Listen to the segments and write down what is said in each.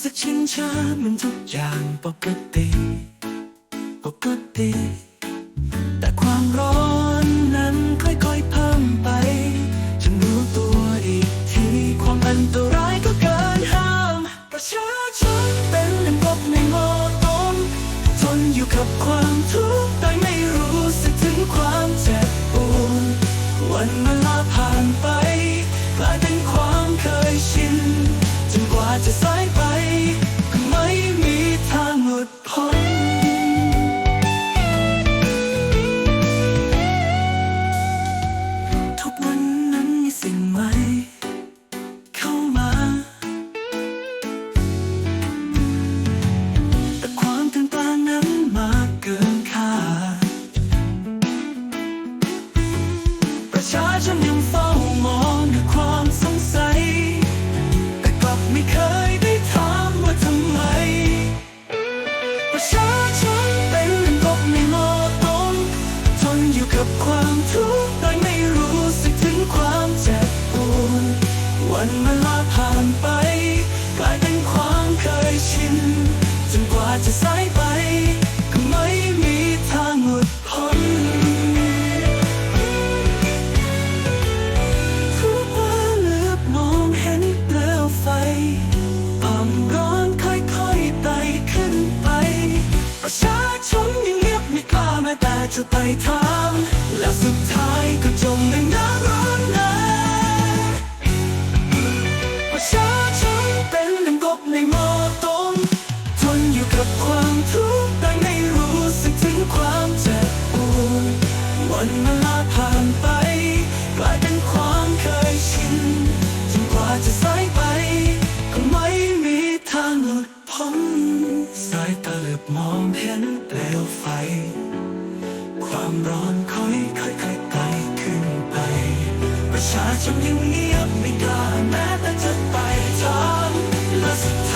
สึกชินชาเหมันทุกอย่างปกติ ปกติ แต่ความร้อนนั้นค่อยๆเพิ่มไปจนรู้ตัวอีกที ความอันตรายก็เกินห้ามประชาชนเป็นหนึ่งกบในหม้อต้มทนอยู่กับความทุกข์โดยไม่รู้สึกถึงความเจ็บปวดวันเวลาผ่านไปกลายเป็นความเคยชิน จนกว่าจะสายไป ก็ไม่มีทางหลุดพ้นทุกวันนั้นมีสิ่งใหม่ เข้ามา แต่ความตื่นตานั้นมากเกินคาดประชาชนยังเฝ้า นอยู่ จะไปถามแล้วสุดท้ายก็จมในน้ำร้อนนั้นประชาชนเป็นดังกบในหม้อต้มทนอยู่กับความทุกข์แต่ไม่รู้สึกถึงความเจ็บปวดวันเวลาผ่านไป กลายเป็นความเคยชินจนกว่าจะสายไป ก็ไม่มีทางหลุดพ้นสายตาเหลือบมองเห็นเปลวไฟ ความร้อนค่อยค่อยค่อยไปขึ้นไป ประชาชนยังเงียบไม่กล้าแม้แต่จะไปจอมและสุด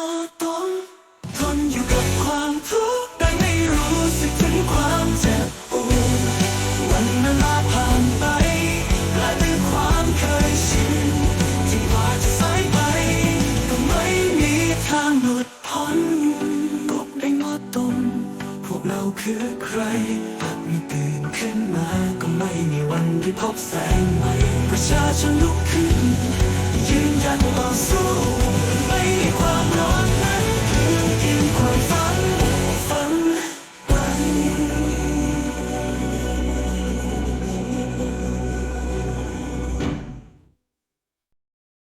กบไม่งอต้นทนอยู่กับความทุกข์แต่ไม่รู้สึกถึงความเจ็บปวดวันเวลาผ่านไปกลายเป็นความเคยชินที่กว่าจะสายไปก็ไม่มีทางหลุดพ้นกบได้งอต้นพวกเราคือใครหากมีตื่นขึ้นมาก็ไม่มีวันได้พบแสงใหม่ประชาชนลุกขึ้นยืนยันต่อสู้